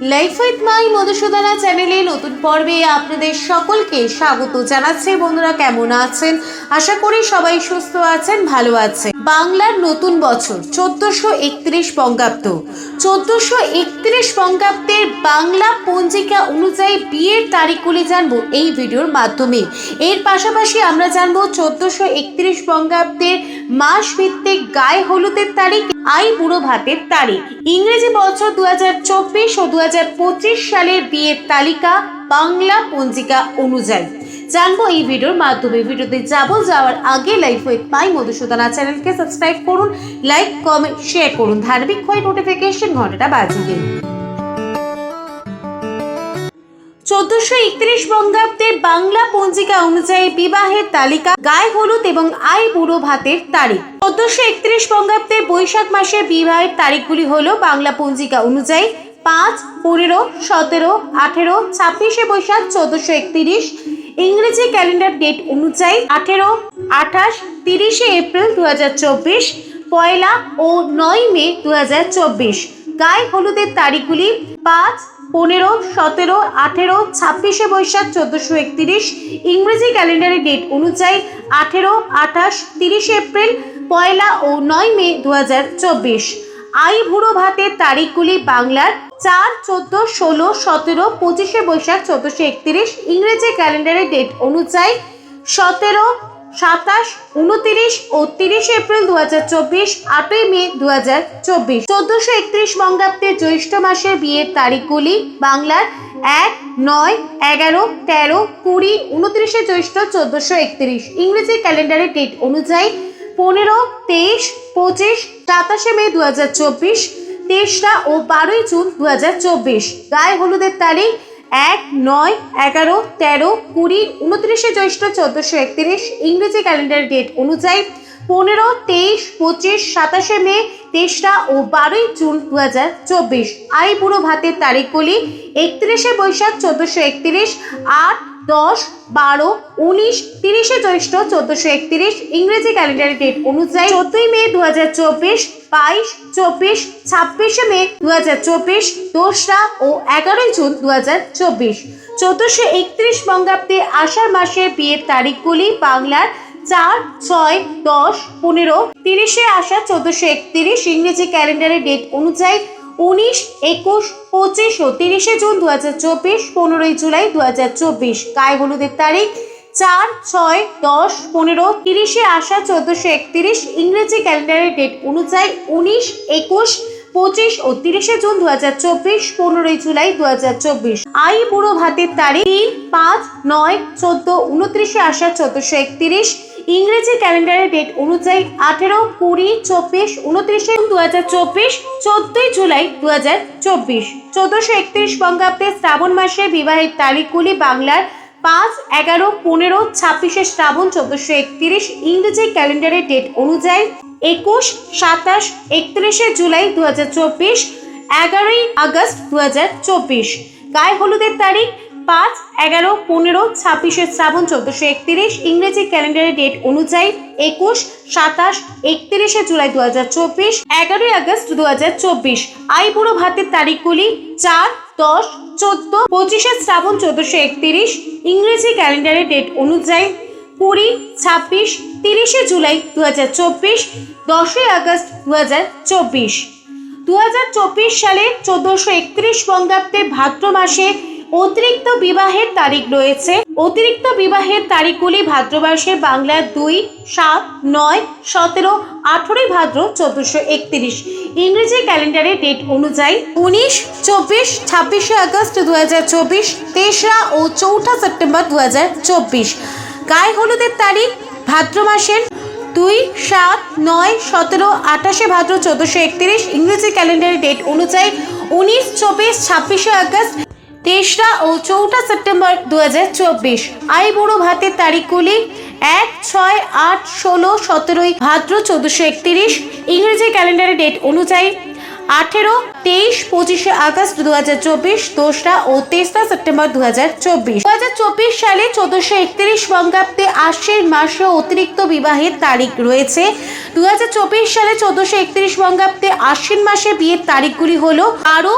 Life with my Madhusudana চ্যানেলে নতুন পর্বে আপনাদের সকলকে স্বাগত জানাচ্ছি। বন্ধুরা, কেমন আছেন? আশা করি সবাই সুস্থ আছেন, ভালো আছেন। বাংলার নতুন বছর, চোদ্দশো একত্রিশ বঙ্গাব্দ। চোদ্দশো একত্রিশ বঙ্গাব্দের বাংলা পঞ্জিকা অনুযায়ী বিয়ের তারিখগুলি জানব এই ভিডিওর মাধ্যমে। এর পাশাপাশি আমরা জানব চোদ্দশো একত্রিশ বঙ্গাব্দের মাস ভিত্তিক গায়ে হলুদের তারিখ আই বুড়ো ভাতের তারিখ। ইংরেজি বছর দু ও দু হাজার পঁচিশ সালের বিয়ের তালিকা বাংলা পঞ্জিকা অনুযায়ী। জানব এই ভিডিওর মাধ্যমে। ভিডিওতে যাব, যাওয়ার আগে লাইফ উইথ পাই মধুসূদনা চ্যানেলকে সাবস্ক্রাইব করুন লাইক কমেন্ট শেয়ার করুন। ধার্মিক হয়ে নোটিফিকেশন ঘন্টাটা বাজিয়ে দিন। চোদ্দশো একত্রিশ বঙ্গাব্দের বাংলা পঞ্জিকা অনুযায়ী বিবাহের তালিকা, গায়ে হলুদ এবং আই বুড়ো ভাতের তারিখ। চোদ্দশো একত্রিশ বঙ্গাব্দের বৈশাখ মাসের বিবাহের তারিখগুলি হল বাংলা পঞ্জিকা অনুযায়ী পাঁচ, পনেরো, সতেরো, আঠেরো, ছাব্বিশে বৈশাখ চোদ্দশো একত্রিশ, ইংরেজি ক্যালেন্ডার ডেট অনুযায়ী আঠেরো, আঠাশ, তিরিশে এপ্রিল দু হাজার চব্বিশ, পয়লা ও নয় মে দু হাজার চব্বিশ। গায়ে হলুদের তারিখগুলি পাঁচ পনেরো, সতেরো, আঠেরো, ছাব্বিশে বৈশাখ, চোদ্দোশো একত্রিশ। ইংরেজি ক্যালেন্ডারের ডেট অনুযায়ী আঠেরো, আঠাশ, তিরিশে এপ্রিল, পয়লা ও নয় মে দু হাজার চব্বিশ। আই বুড়ো ভাতের তারিখগুলি বাংলার চার, চোদ্দ, ষোলো, সতেরো, পঁচিশে বৈশাখ, চোদ্দোশো একত্রিশ। ইংরেজি ক্যালেন্ডারের ডেট অনুযায়ী সতেরো সাতাশ, উনতিরিশ ও তিরিশে এপ্রিল দু হাজার চব্বিশ, আটই মে দু হাজার চব্বিশ। চোদ্দশো একত্রিশ বঙ্গাব্দের জ্যৈষ্ঠ মাসের বিয়ের তারিখগুলি বাংলার এক, নয়, এগারো, তেরো, কুড়ি, উনত্রিশে জ্যৈষ্ঠ চোদ্দশো একত্রিশ। ইংরেজি ক্যালেন্ডারের ডেট অনুযায়ী পনেরো, তেইশ, পঁচিশ, সাতাশে মে দু হাজার চব্বিশ তেসরা ও বারোই জুন দু হাজার চব্বিশ। গায়ে হলুদের তারিখ এক, নয়, এগারো, তেরো, কুড়ি, উনত্রিশে জ্যৈষ্ঠ, চোদ্দোশো একত্রিশ ইংরেজি ক্যালেন্ডার ডেট অনুযায়ী পনেরো, তেইশ, পঁচিশ, সাতাশে মে তেসরা ও বারোই জুন দু হাজার চব্বিশ। আই বুড়ো ভাতের তারিখগুলি একত্রিশে বৈশাখ, চোদ্দোশো একত্রিশ, আট, দশ, বারো, উনিশ, তিরিশে জ্যৈষ্ঠ, চোদ্দোশো একত্রিশ ইংরেজি ক্যালেন্ডার ডেট অনুযায়ী চোদ্দই মে দু হাজার চব্বিশ বাইশ, চব্বিশ, ছাব্বিশে মে দু হাজার চব্বিশ, দোসরা ও এগারোই জুন দু হাজার চব্বিশ। চোদ্দোশো একত্রিশ বঙ্গাব্দে আষাঢ় মাসের বিয়ের তারিখগুলি বাংলার চার, ছয়, দশ, পনেরো, তিরিশে আষাঢ় চোদ্দোশো একত্রিশ ইংরেজি ক্যালেন্ডারের ডেট অনুযায়ী উনিশ, একুশ, পঁচিশ ও তিরিশে জুন দু হাজার চব্বিশ, পনেরোই জুলাই দু হাজার চব্বিশ। গায়ে হলুদের তারিখ চার, ছয়, দশ, পনেরো, তিরিশে আসা চোদ্দোশো একত্রিশ ইংরেজি ক্যালেন্ডারের ডেট অনুযায়ী উনিশ, একুশ, পঁচিশ ও তিরিশে জুন দু হাজার চব্বিশ, পনেরোই জুলাই দু হাজার চব্বিশ। আই বুড়ো ভাতের তারিখ তিন, পাঁচ, নয়, চোদ্দ, উনত্রিশে আসা চোদ্দোশো একত্রিশ ইংরেজি ক্যালেন্ডারের ডেট অনুযায়ী আঠেরো, কুড়ি, চব্বিশ, উনত্রিশে দু হাজার চব্বিশ, চোদ্দই জুলাই দু হাজার চব্বিশ। চোদ্দশো একত্রিশ বঙ্গাব্দে শ্রাবণ মাসে বিবাহের তারিখগুলি বাংলার পাঁচ, এগারো, পনেরো, ছাব্বিশে শ্রাবণ, চোদ্দশো একত্রিশ ইংরেজি ক্যালেন্ডারের ডেট অনুযায়ী একুশ, সাতাশ, একত্রিশে জুলাই দু হাজার চব্বিশ, এগারোই আগস্ট দু হাজার চব্বিশ। গায়ে হলুদের তারিখ পাঁচ, এগারো, পনেরো, ছাব্বিশে শ্রাবণ, চোদ্দশো একত্রিশ ইংরেজি ক্যালেন্ডারের ডেট অনুযায়ী একুশ, সাতাশ, একত্রিশে জুলাই দু হাজার চব্বিশ, এগারোই আগস্ট দু হাজার চব্বিশ। আই বুড়ো ভাতের তারিখগুলি চার দশ, চোদ্দ, পঁচিশে শ্রাবণ, চোদ্দশো একত্রিশ, ইংরেজি ক্যালেন্ডারের ডেট অনুযায়ী কুড়ি, ছাব্বিশ, তিরিশে জুলাই দু হাজার চব্বিশ, দশই আগস্ট দু হাজার চব্বিশ। দু হাজার চব্বিশ সালে চোদ্দশো একত্রিশ বঙ্গাব্দে ভাদ্র মাসে অতিরিক্ত বিবাহের তারিখ রয়েছে। অতিরিক্ত বিবাহের তারিখগুলি ভাদ্র মাসে বাংলার দুই, সাত, নয়, সতেরো, আঠেরোই ভাদ্র চোদ্দশো একত্রিশ। ইংরেজি ক্যালেন্ডারের ডেট অনুযায়ী উনিশ, চব্বিশ, ছাব্বিশে আগস্ট দু হাজার চব্বিশ, তেসরা ও চৌঠা সেপ্টেম্বর দু হাজার চব্বিশ। গায়ে হলুদের তারিখ ভাদ্র মাসের দুই, সাত, নয়, সতেরো, আঠাশে ভাদ্র চোদ্দোশো একত্রিশ। ইংরেজি ক্যালেন্ডারের ডেট অনুযায়ী উনিশ, চব্বিশ, ছাব্বিশে আগস্ট তেসরা ও চৌঠা সেপ্টেম্বর দু হাজার চব্বিশ। আই বুড়ো ভাতের তারিখগুলি এক, ছয়, আট, ষোলো, সতেরোই ভাদ্র চোদ্দোশো একত্রিশ। ইংরেজি ক্যালেন্ডারের ডেট অনুযায়ী আঠেরো, তেইশ, পঁচিশে আগস্ট দু হাজার চব্বিশ, দোসরা ও তেসরা সেপ্টেম্বর দু হাজার চব্বিশ। দু হাজার চব্বিশ সালে চোদ্দশো একত্রিশ বঙ্গাব্দে আশ্বিন মাসে অতিরিক্ত বিবাহের তারিখ রয়েছে। দু হাজার চব্বিশ সালে চোদ্দশো একত্রিশ বঙ্গাব্দে আশ্বিন মাসে বিয়ের তারিখগুলি হলো বারো,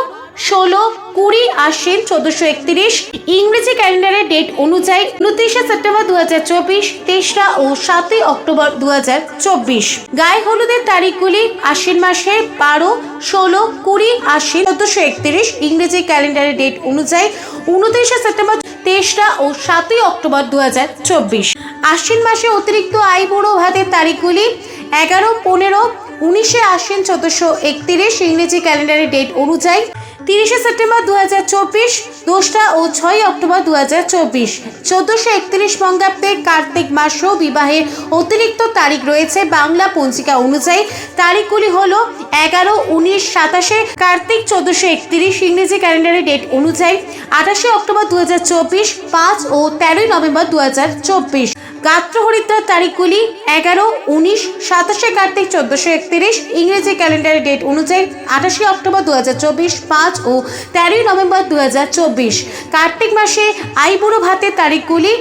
ষোলো কুড়ি আশ্বিন চোদ্দশো একত্রিশ। ইংরেজি ক্যালেন্ডারের ডেট অনুযায়ী উনত্রিশে সেপ্টেম্বর দু হাজার চব্বিশ, তেসরা ও সাতই অক্টোবর দু হাজার চব্বিশ। গায়ে হলুদের তারিখগুলি আশ্বিন মাসে বারো, ষোলো, কুড়ি আশ্বিন চোদ্দশো একত্রিশ। ইংরেজি ক্যালেন্ডারের ডেট অনুযায়ী উনত্রিশে সেপ্টেম্বর তেসরা ও সাতই অক্টোবর দু হাজার চব্বিশ। আশ্বিন মাসে অতিরিক্ত আই বুড়ো ভাতের তারিখগুলি এগারো, পনেরো, উনিশে আশ্বিন চোদ্দশো একত্রিশ। ইংরেজি ক্যালেন্ডারের ডেট অনুযায়ী তিরিশে সেপ্টেম্বর দু হাজার চব্বিশ, দোসরা ও ছয় অক্টোবর দু হাজার চব্বিশ। চোদ্দোশো একত্রিশ বঙ্গাব্দে কার্তিক মাসেও বিবাহের অতিরিক্ত তারিখ রয়েছে বাংলা পঞ্জিকা অনুযায়ী। তারিখগুলি হল এগারো, উনিশ, সাতাশে কার্তিক, চোদ্দশো একত্রিশ ইংরেজি ক্যালেন্ডারের ডেট অনুযায়ী। আঠাশে অক্টোবর দু হাজার চব্বিশ, পাঁচ ও তেরোই নভেম্বর দু হাজার চব্বিশ। গাত্র হরিদ্রার তারিখগুলি এগারো, উনিশ, সাতাশে কার্তিক, চোদ্দশো একত্রিশ, ইংরেজি ক্যালেন্ডারের ডেট অনুযায়ী আঠাশে অক্টোবর দু হাজার চব্বিশ, পাঁচ ও তেরোই নভেম্বর দু হাজার চব্বিশ। কার্তিক মাসে আইবুড়ো ভাতের তারিখগুলি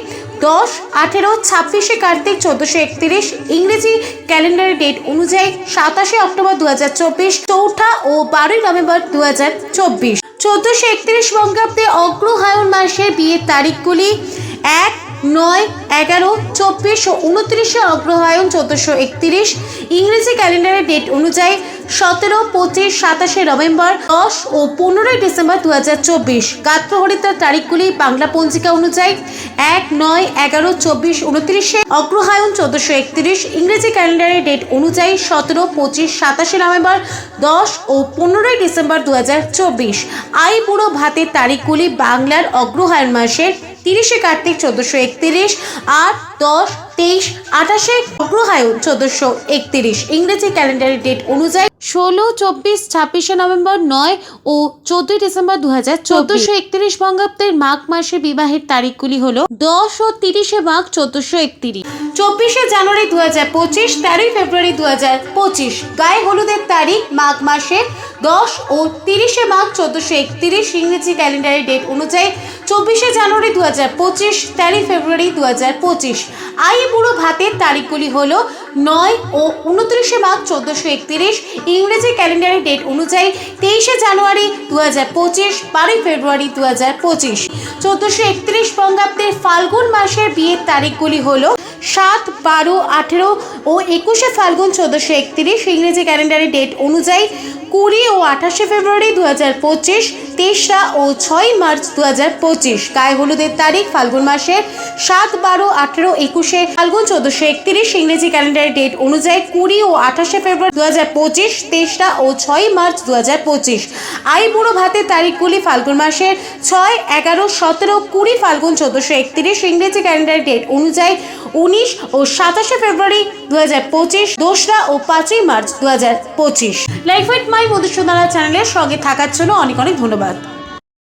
দশ, আঠেরো, ছাব্বিশে কার্তিক, চোদ্দশো একত্রিশ, ইংরেজি ক্যালেন্ডারের ডেট অনুযায়ী সাতাশে অক্টোবর দু হাজার চব্বিশ, চৌঠা ও বারোই নভেম্বর দু হাজার চব্বিশ। চোদ্দশো একত্রিশ বঙ্গাব্দে অগ্রহায়ণ মাসের বিয়ের তারিখগুলি এক নয়, এগারো, চব্বিশ ও উনত্রিশে অগ্রহায়ণ চোদ্দশো একত্রিশ। ইংরেজি ক্যালেন্ডারের ডেট অনুযায়ী সতেরো, পঁচিশ, সাতাশে নভেম্বর, দশ ও পনেরোই ডিসেম্বর দু হাজার চব্বিশ। গাত্রহরিতার তারিখগুলি বাংলা পঞ্জিকা অনুযায়ী এক, নয়, এগারো, চব্বিশ, উনত্রিশে অগ্রহায়ণ চোদ্দশো একত্রিশ। ইংরেজি ক্যালেন্ডারের ডেট অনুযায়ী সতেরো, পঁচিশ, সাতাশে নভেম্বর, দশ ও পনেরোই ডিসেম্বর দু হাজার চব্বিশ। আই বুড়ো ভাতের তারিখগুলি বাংলার অগ্রহায়ণ মাসের তিরিশে কার্তিক চোদ্দশো একত্রিশ আট দশ, তেইশ, আঠাশে অগ্রহায়ণ চোদ্দশো একত্রিশ। ইংরেজি ক্যালেন্ডারের ডেট অনুযায়ী ষোলো চব্বিশ ছাব্বিশে নভেম্বর নয় ও চোদ্দই ডিসেম্বর দু হাজার চোদ্দশো একত্রিশ বঙ্গাব্দের মাঘ মাসে বিবাহের তারিখগুলি হল দশ ও তিরিশে মাঘ চোদ্দশো একত্রিশ। চব্বিশে জানুয়ারি দু হাজার পঁচিশ তেরোই ফেব্রুয়ারি দু হাজার পঁচিশ। গায়ে হলুদের তারিখ মাঘ মাসে দশ ও তিরিশে মাঘ চোদ্দশো একত্রিশ ইংরেজি ক্যালেন্ডারের ডেট অনুযায়ী চব্বিশে জানুয়ারি দু হাজার পঁচিশ তেরোই ফেব্রুয়ারি দু হাজার পঁচিশ। আই বুড়ো ভাতের তারিখগুলি হলো নয় ও উনত্রিশে মার্চ চোদ্দোশো একত্রিশ ইংরেজি ক্যালেন্ডারের ডেট অনুযায়ী তেইশে জানুয়ারি দু হাজার পঁচিশ, বারোই ফেব্রুয়ারি দু হাজার পঁচিশ। চোদ্দোশো একত্রিশ বঙ্গাব্দের ফাল্গুন মাসের বিয়ের তারিখগুলি হল সাত, বারো, আঠেরো ও একুশে ফাল্গুন চোদ্দোশো একত্রিশ ইংরেজি ক্যালেন্ডারের ডেট অনুযায়ী কুড়ি ও আঠাশে ফেব্রুয়ারি দু হাজার পঁচিশ, তেসরা ও ছয় মার্চ দু হাজার পঁচিশ। গায়ে হলুদের তারিখ ফাল্গুন মাসের সাত, বারো, আঠেরো, একুশে, ফাল্গুন চোদ্দশো একত্রিশ। ইংরেজি ক্যালেন্ডারের ডেট অনুযায়ী কুড়ি ও আঠাশে ফেব্রুয়ারি দু হাজার পঁচিশ, তেসরা ও ছয় মার্চ দু হাজার পঁচিশ। আই বুড়ো ভাতের তারিখগুলি ফাল্গুন মাসের ছয়, এগারো, সতেরো, কুড়ি, ফাল্গুন চোদ্দশো একত্রিশ। ইংরেজি ক্যালেন্ডারের ডেট অনুযায়ী উনিশ ও সাতাশে ফেব্রুয়ারি দু হাজার পঁচিশ, দোসরা ও পাঁচই মার্চ দু হাজার পঁচিশ লাইফ মাই মধুসূদনা চ্যানেলের সঙ্গে থাকার জন্য অনেক অনেক ধন্যবাদ।